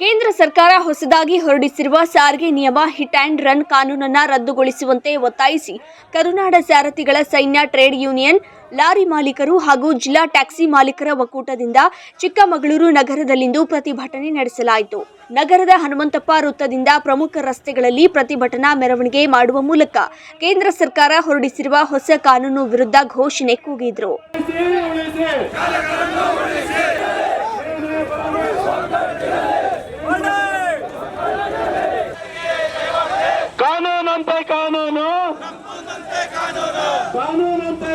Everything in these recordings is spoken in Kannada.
ಕೇಂದ್ರ ಸರ್ಕಾರ ಹೊಸದಾಗಿ ಹೊರಡಿಸಿರುವ ಸಾರಿಗೆ ನಿಯಮ ಹಿಟ್ ಆ್ಯಂಡ್ ರನ್ ಕಾನೂನನ್ನು ರದ್ದುಗೊಳಿಸುವಂತೆ ಒತ್ತಾಯಿಸಿ ಕರುನಾಡ ಸಾರಥಿಗಳ ಸೈನ್ಯ ಟ್ರೇಡ್ ಯೂನಿಯನ್, ಲಾರಿ ಮಾಲೀಕರು ಹಾಗೂ ಜಿಲ್ಲಾ ಟ್ಯಾಕ್ಸಿ ಮಾಲೀಕರ ಒಕ್ಕೂಟದಿಂದ ಚಿಕ್ಕಮಗಳೂರು ನಗರದಲ್ಲಿಂದು ಪ್ರತಿಭಟನೆ ನಡೆಸಲಾಯಿತು. ನಗರದ ಹನುಮಂತಪ್ಪ ವೃತ್ತದಿಂದ ಪ್ರಮುಖ ರಸ್ತೆಗಳಲ್ಲಿ ಪ್ರತಿಭಟನಾ ಮೆರವಣಿಗೆ ಮಾಡುವ ಮೂಲಕ ಕೇಂದ್ರ ಸರ್ಕಾರ ಹೊರಡಿಸಿರುವ ಹೊಸ ಕಾನೂನು ವಿರುದ್ಧ ಘೋಷಣೆ ಕೂಗಿದ್ರು. ಕಾನೂನು? ಕಾನೂನಂತೆ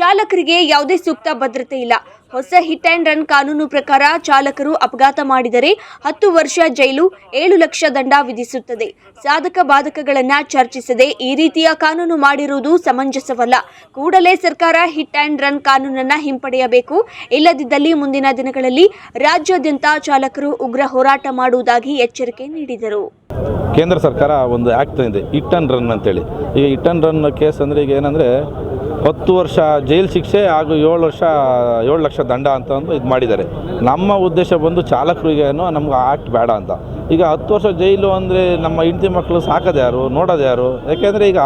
ಚಾಲಕರಿಗೆ ಯಾವುದೇ ಸೂಕ್ತ ಭದ್ರತೆ ಇಲ್ಲ. ಹೊಸ ಹಿಟ್ ಆ್ಯಂಡ್ ರನ್ ಕಾನೂನು ಪ್ರಕಾರ ಚಾಲಕರು ಅಪಘಾತ ಮಾಡಿದರೆ ಹತ್ತು ವರ್ಷ ಜೈಲು, ಏಳು ಲಕ್ಷ ದಂಡ ವಿಧಿಸುತ್ತದೆ. ಸಾಧಕ ಬಾಧಕಗಳನ್ನು ಚರ್ಚಿಸದೆ ಈ ರೀತಿಯ ಕಾನೂನು ಮಾಡಿರುವುದು ಸಮಂಜಸವಲ್ಲ. ಕೂಡಲೇ ಸರ್ಕಾರ ಹಿಟ್ ಆ್ಯಂಡ್ ರನ್ ಕಾನೂನನ್ನು ಹಿಂಪಡೆಯಬೇಕು. ಇಲ್ಲದಿದ್ದಲ್ಲಿ ಮುಂದಿನ ದಿನಗಳಲ್ಲಿ ರಾಜ್ಯಾದ್ಯಂತ ಚಾಲಕರು ಉಗ್ರ ಹೋರಾಟ ಮಾಡುವುದಾಗಿ ಎಚ್ಚರಿಕೆ ನೀಡಿದರು. ಕೇಂದ್ರ ಸರ್ಕಾರ ಒಂದು ಆ್ಯಕ್ಟ್ ಇದೆ ಹಿಟ್ ಆ್ಯಂಡ್ ರನ್ ಅಂತೇಳಿ. ಈ ಹಿಟ್ ಆ್ಯಂಡ್ ರನ್ ಕೇಸ್ ಅಂದರೆ ಈಗ ಏನಂದರೆ ಹತ್ತು ವರ್ಷ ಜೈಲು ಶಿಕ್ಷೆ ಹಾಗೂ ಏಳು ವರ್ಷ, ಏಳು ಲಕ್ಷ ದಂಡ ಅಂತ ಒಂದು ಇದು ಮಾಡಿದ್ದಾರೆ. ನಮ್ಮ ಉದ್ದೇಶ ಬಂದು ಚಾಲಕರಿಗೇನು ನಮ್ಗೆ ಆಕ್ಟ್ ಬೇಡ ಅಂತ. ಈಗ ಹತ್ತು ವರ್ಷ ಜೈಲು ಅಂದರೆ ನಮ್ಮ ಹೆಂಡತಿ ಮಕ್ಕಳು ಸಾಕೋದು ಯಾರು? ನೋಡೋದು ಯಾರು? ಯಾಕೆಂದರೆ ಈಗ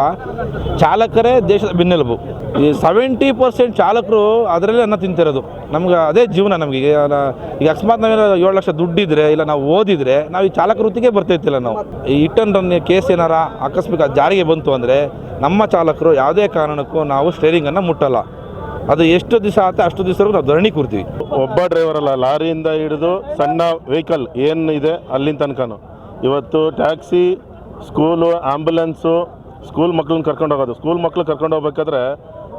ಚಾಲಕರೇ ದೇಶದ ಬೆನ್ನೆಲುಬು. ಈ ಸೆವೆಂಟಿ ಪರ್ಸೆಂಟ್ ಚಾಲಕರು ಅದರಲ್ಲೇ ಅನ್ನ ತಿಂತಿರೋದು. ನಮ್ಗೆ ಅದೇ ಜೀವನ ನಮಗೆ. ಈಗ ಈಗ ಅಕಸ್ಮಾತ್ ನಾವೇನೋ ಏಳು ಲಕ್ಷ ದುಡ್ಡಿದ್ರೆ ಇಲ್ಲ ನಾವು ಓದಿದರೆ ನಾವು ಈ ಚಾಲಕ ವೃತ್ತಿಗೆ ಬರ್ತಿರ್ತಿಲ್ಲ ನಾವು. ಈ ಇಟ್ಟನ್ ರನ್ ಕೇಸ್ ಏನಾರ ಆಕಸ್ಮಿಕ ಜಾರಿಗೆ ಬಂತು ಅಂದರೆ ನಮ್ಮ ಚಾಲಕರು ಯಾವುದೇ ಕಾರಣಕ್ಕೂ ನಾವು ಸ್ಟೇರಿಂಗನ್ನು ಮುಟ್ಟಲ್ಲ. ಅದು ಎಷ್ಟು ದಿವಸ ಆಗುತ್ತೆ ಅಷ್ಟು ದಿವಸವರೆಗೂ ನಾವು ಧರಣಿ ಕೂರ್ತೀವಿ. ಒಬ್ಬ ಡ್ರೈವರ್ ಅಲ್ಲ, ಲಾರಿಯಿಂದ ಹಿಡಿದು ಸಣ್ಣ ವೆಹಿಕಲ್ ಏನು ಇದೆ ಅಲ್ಲಿನ ತನಕನೂ. ಇವತ್ತು ಟ್ಯಾಕ್ಸಿ ಸ್ಕೂಲು ಆ್ಯಂಬುಲೆನ್ಸು ಸ್ಕೂಲ್ ಮಕ್ಳನ್ನ ಕರ್ಕೊಂಡು ಹೋಗೋದು. ಸ್ಕೂಲ್ ಮಕ್ಳು ಕರ್ಕೊಂಡು ಹೋಗ್ಬೇಕಾದ್ರೆ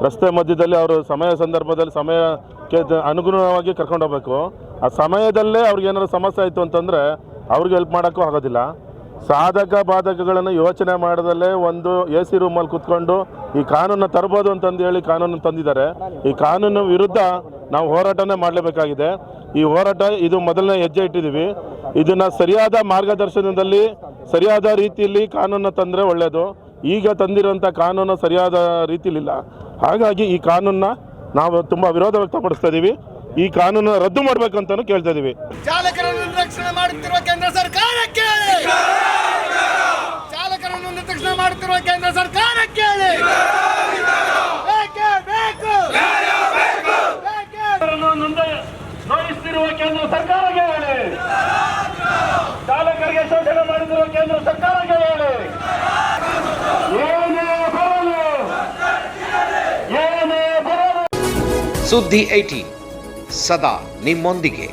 ರಸ್ತೆ ಮಧ್ಯದಲ್ಲಿ ಅವರು ಸಮಯ ಸಂದರ್ಭದಲ್ಲಿ ಸಮಯಕ್ಕೆ ಅನುಗುಣವಾಗಿ ಕರ್ಕೊಂಡು ಹೋಗ್ಬೇಕು. ಆ ಸಮಯದಲ್ಲೇ ಅವ್ರಿಗೆ ಏನಾದ್ರು ಸಮಸ್ಯೆ ಆಯಿತು ಅಂತಂದರೆ ಅವ್ರಿಗೆ ಹೆಲ್ಪ್ ಮಾಡೋಕ್ಕೂ ಆಗೋದಿಲ್ಲ. ಸಾಧಕ ಬಾಧಕಗಳನ್ನು ಯೋಚನೆ ಮಾಡದಲ್ಲೇ ಒಂದು ಎ ಸಿ ರೂಮಲ್ಲಿ ಕುತ್ಕೊಂಡು ಈ ಕಾನೂನು ತರ್ಬೋದು ಅಂತಂದು ಹೇಳಿ ಕಾನೂನು ತಂದಿದ್ದಾರೆ. ಈ ಕಾನೂನು ವಿರುದ್ಧ ನಾವು ಹೋರಾಟನೇ ಮಾಡಲೇಬೇಕಾಗಿದೆ. ಈ ಹೋರಾಟ ಇದು ಮೊದಲನೇ ಹೆಜ್ಜೆ ಇಟ್ಟಿದ್ದೀವಿ. ಇದನ್ನು ಸರಿಯಾದ ಮಾರ್ಗದರ್ಶನದಲ್ಲಿ, ಸರಿಯಾದ ರೀತಿಯಲ್ಲಿ ಕಾನೂನು ತಂದರೆ ಒಳ್ಳೆಯದು ಈಗ ತಂದಿರುವಂಥ ಕಾನೂನು ಸರಿಯಾದ ರೀತಿಲಿಲ್ಲ ಹಾಗಾಗಿ ಈ ಕಾನೂನನ್ನ ನಾವು ತುಂಬ ವಿರೋಧ ವ್ಯಕ್ತಪಡಿಸ್ತಾ ಇದ್ದೀವಿ ಈ ಕಾನೂನು ರದ್ದು ಮಾಡಬೇಕಂತಲೂ ಕೇಳ್ತಾ ಇದ್ದೀವಿ ನೊಂದ ನೋಯಿಸ್ತಿರುವ ಕೇಂದ್ರ ಸರ್ಕಾರಕ್ಕೆ ಹೇಳಿ. ಚಾಲಕರಿಗೆ ಶೋಷಣೆ ಮಾಡಿದಿರುವ ಕೇಂದ್ರ ಸರ್ಕಾರಕ್ಕೆ ಹೇಳಿ. ಏನೇ ಬರಲು ಏನೇ ಬರಲು. ಸುದ್ದಿ ಸದಾ ನಿಮ್ಮೊಂದಿಗೆ.